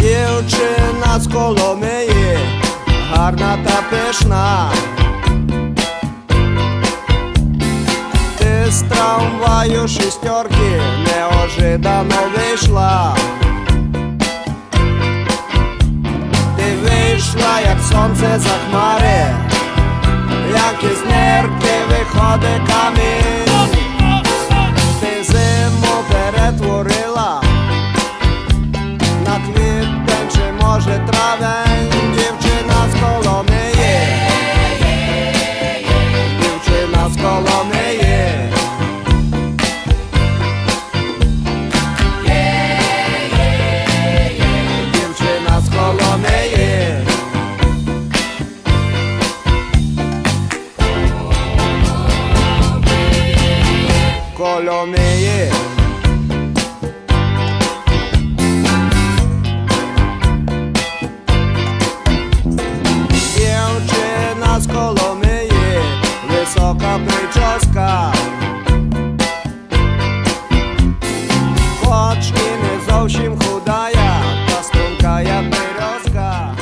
Дівчина з Коломиї, гарна та пишна. З трамваю шістерки неожиданно вийшла. Ти вийшла, як сонце за хмари, як із нирки виходить камінь. Коломиї. Дівчина з Коломиї, висока прическа. Хоч і не зовсім худая, та струнка як березка.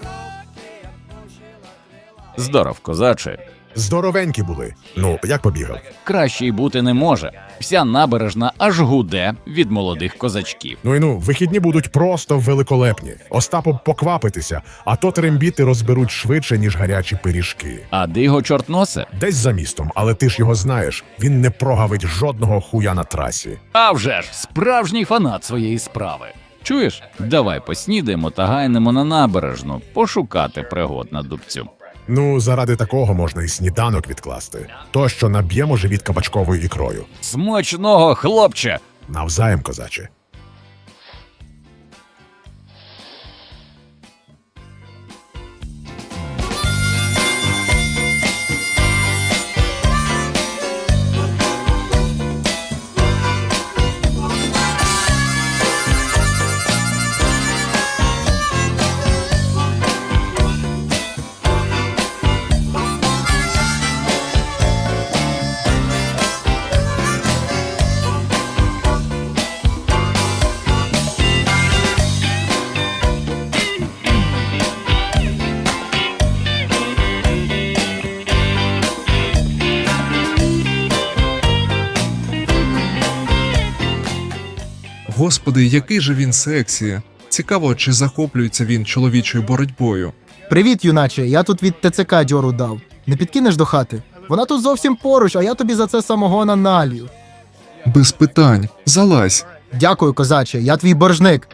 Руки, як пошила крила. Здоров, козаче. Здоровенькі були. Ну, як побігав? Краще й бути не може. Вся набережна аж гуде від молодих козачків. Ну і ну, вихідні будуть просто великолепні. Остапу поквапитися, а то трембіти розберуть швидше, ніж гарячі пиріжки. А де його чорт носе? Десь за містом, але ти ж його знаєш. Він не прогавить жодного хуя на трасі. А вже ж, справжній фанат своєї справи. Чуєш? Давай поснідаємо та гайнемо на набережну, пошукати пригод на дубцю. Ну, заради такого можна і сніданок відкласти. То, що наб'ємо живіт кабачковою ікрою. Смачного, хлопче! Навзаєм, козаче. Господи, який же він сексі. Цікаво, чи захоплюється він чоловічою боротьбою. Привіт, юначе. Я тут від ТЦК дьору дав. Не підкинеш до хати? Вона тут зовсім поруч, а я тобі за це самогона налью. Без питань. Залазь. Дякую, козаче, я твій боржник.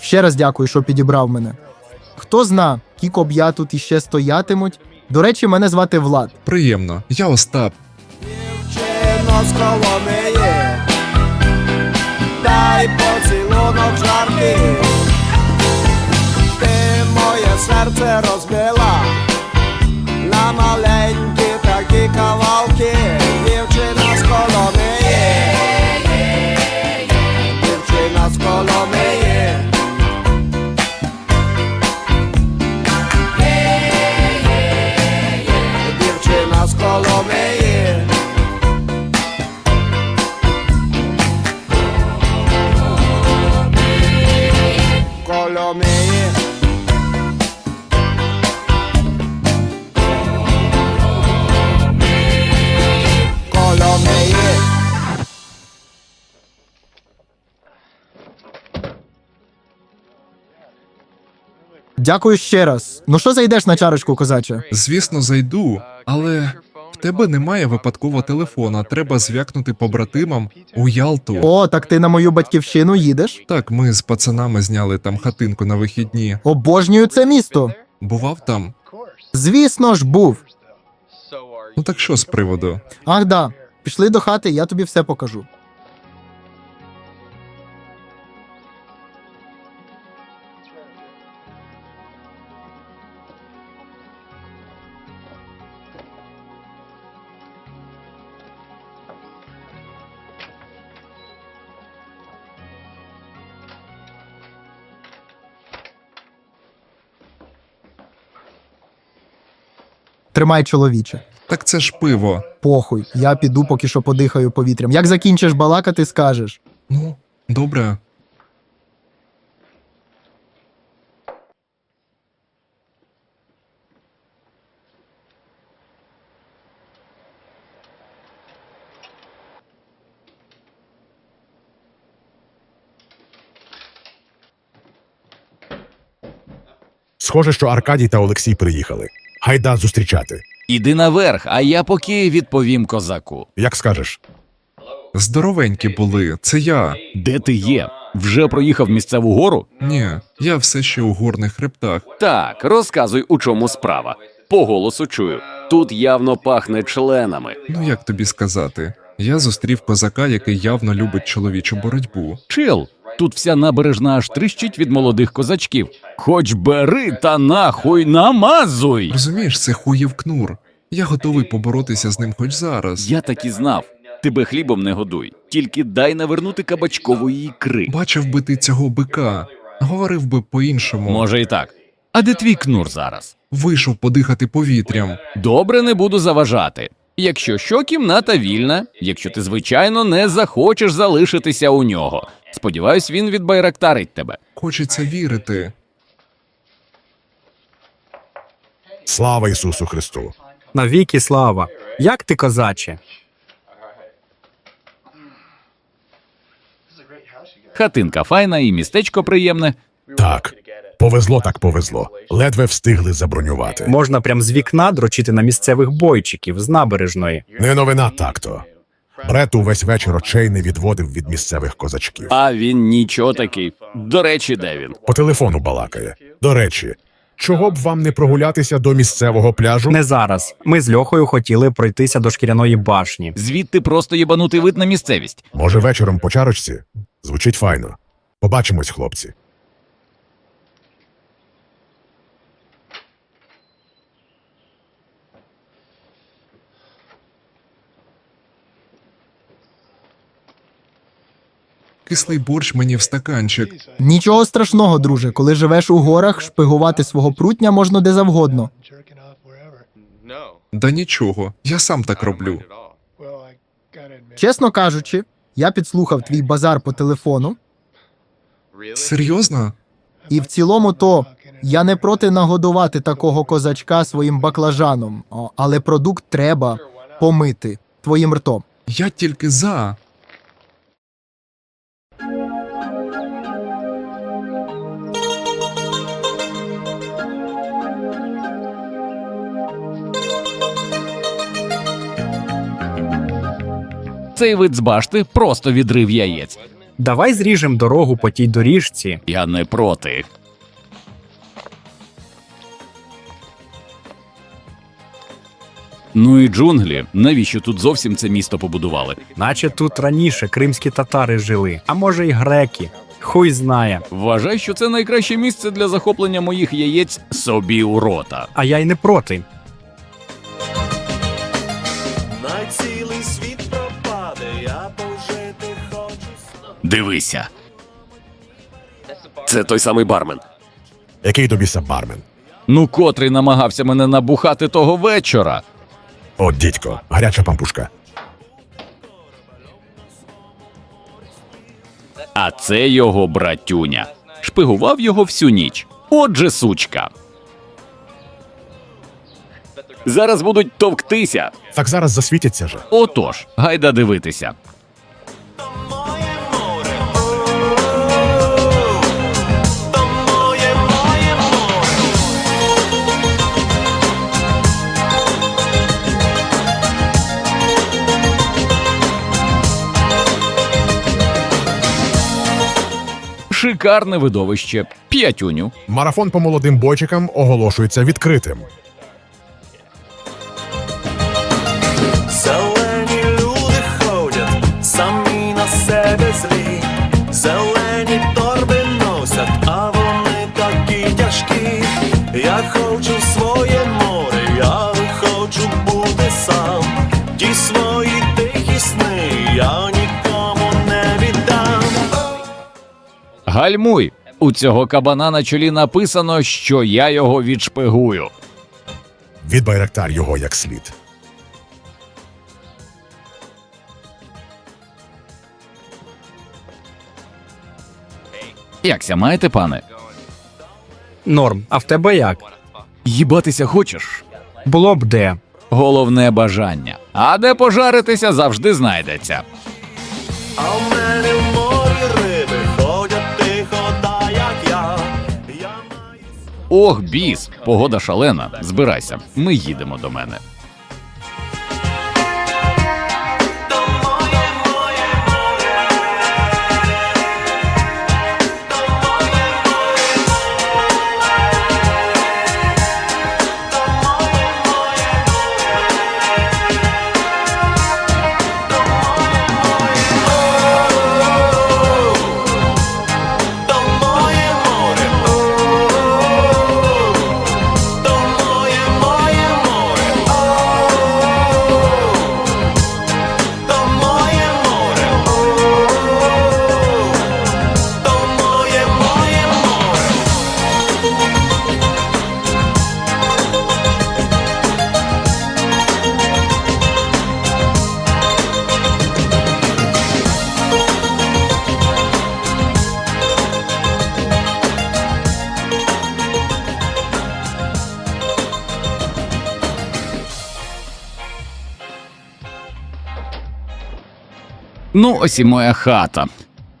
Ще раз дякую, що підібрав мене. Хто зна, кіко б я тут іще стоятимуть. До речі, мене звати Влад. Приємно. Я Остап. Дівчино з Коломиї, дай поцілунок жаркий. Ти моє серце розбила на маленькі такі кавалки. Дякую ще раз. Ну що зайдеш на чарочку, козаче? Звісно, зайду, але в тебе немає випадкового телефона. Треба звякнути побратимам у Ялту. О, так ти на мою батьківщину їдеш? Так, ми з пацанами зняли там хатинку на вихідні. Обожнюю це місто. Бував там. Звісно ж, був. Ну так що з приводу? Ах да. Пішли до хати, я тобі все покажу. Тримай чоловіче. Так це ж пиво. Похуй, я піду поки що подихаю повітрям. Як закінчиш балакати, скажеш. Ну, добре. Схоже, що Аркадій та Олексій приїхали. Гайда зустрічати. Іди наверх, а я поки відповім козаку. Як скажеш? Здоровенькі були, це я. Де ти є? Вже проїхав місцеву гору? Ні, я все ще у горних хребтах. Так, розказуй, у чому справа. По голосу чую. Тут явно пахне членами. Ну як тобі сказати? Я зустрів козака, який явно любить чоловічу боротьбу. Чил, тут вся набережна аж тріщить від молодих козачків. Хоч бери та нахуй намазуй. Розумієш, це хуїв кнур. Я готовий поборотися з ним хоч зараз. Я так і знав. Тебе хлібом не годуй, тільки дай навернути кабачкової ікри. Бачив би ти цього бика, говорив би по-іншому. Може і так. А де твій кнур зараз? Вийшов подихати повітрям. Добре, не буду заважати. Якщо що, кімната вільна, якщо ти, звичайно, не захочеш залишитися у нього. Сподіваюсь, він відбайрактарить тебе. Хочеться вірити. Слава Ісусу Христу! Навіки слава. Як ти, козаче? Хатинка файна і містечко приємне. Так, повезло так повезло. Ледве встигли забронювати. Можна прям з вікна дрочити на місцевих бойчиків з набережної. Не новина так-то. Брет увесь вечір очей не відводив від місцевих козачків. А він нічого такий. До речі, де він? По телефону балакає. До речі, чого б вам не прогулятися до місцевого пляжу? Не зараз. Ми з Льохою хотіли пройтися до шкіряної башні. Звідти просто єбанутий вид на місцевість. Може, вечором по чарочці? Звучить файно. Побачимось, хлопці. Кислий борщ мені в стаканчик. Нічого страшного, друже, коли живеш у горах, шпигувати свого прутня можна де завгодно. Да нічого, я сам так роблю. Чесно кажучи, я підслухав твій базар по телефону, Серйозно? і в цілому то я не проти нагодувати такого козачка своїм баклажаном, О, але продукт треба помити твоїм ртом. Я тільки за. Цей вид з башти просто відрив яєць. Давай зріжем дорогу по тій доріжці. Я не проти. Ну і джунглі. Навіщо тут зовсім це місто побудували? Наче тут раніше кримські татари жили, а може й греки. Хуй знає. Вважай, що це найкраще місце для захоплення моїх яєць собі у рота. А я й не проти. Дивися. Це той самий бармен. Який тобі бармен? Ну, котрий намагався мене набухати того вечора. О, дідько, гаряча пампушка. А це його братюня. Шпигував його всю ніч. Отже, сучка. Зараз будуть товктися. Так зараз засвітяться же. Отож, гайда дивитися. Шикарне видовище. П'ятюню. Марафон по молодим бойчикам оголошується відкритим. Зелені люди ходять, самі на себе злі, зелені торби носять, а вони такі тяжкі. Я хочу своє Гальмуй. У цього кабана на чолі написано, що я його відшпигую. Відбайрактар його як слід. Якся маєте, пане? Норм. А в тебе як? Їбатися хочеш? Було б де. Головне бажання. А де пожаритися завжди знайдеться. Ох, біс, погода шалена. Збирайся, ми їдемо до мене. Ну, ось і моя хата.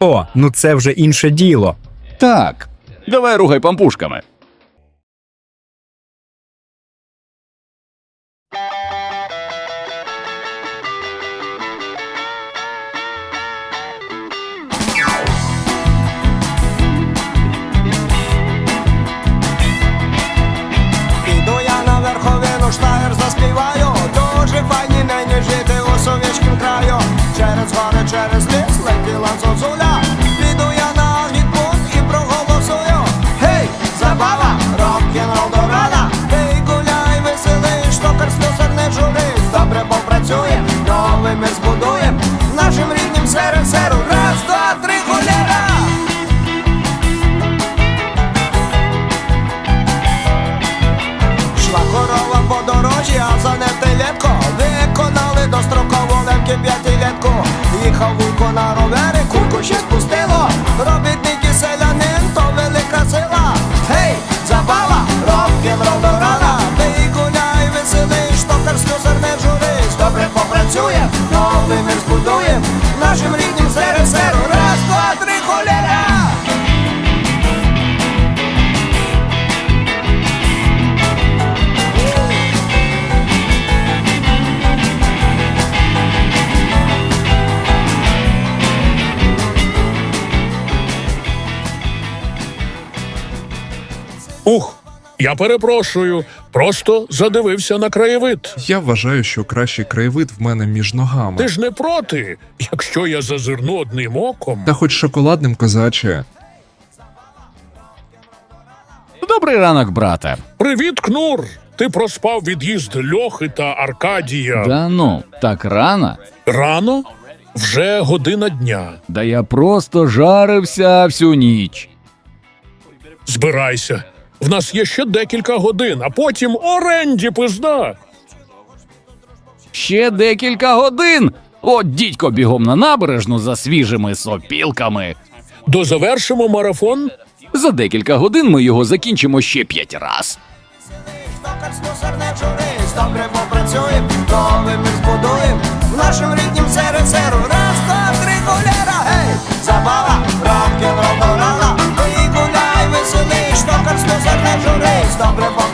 О, ну це вже інше діло. Так, давай ругай пампушками. Я перепрошую, просто задивився на краєвид. Я вважаю, що кращий краєвид в мене між ногами. Ти ж не проти, якщо я зазирну одним оком. Та хоч шоколадним козаче. Добрий ранок, брате. Привіт, Кнур! Ти проспав від'їзд Льохи та Аркадія. Да ну, так рано. Рано? Вже година дня. Да я просто жарився всю ніч. Збирайся. В нас є ще декілька годин, а потім оренді пизда. Ще декілька годин. От дідько бігом на набережну за свіжими сопілками. Дозавершимо марафон. За декілька годин ми його закінчимо ще п'ять раз. Штокар слюсар не журись, добре попрацюєм, новий мир збудуєм Нашим рідним СРСРу Раз, два, три, гуляра, гей, забава, Leżą rejs, dobre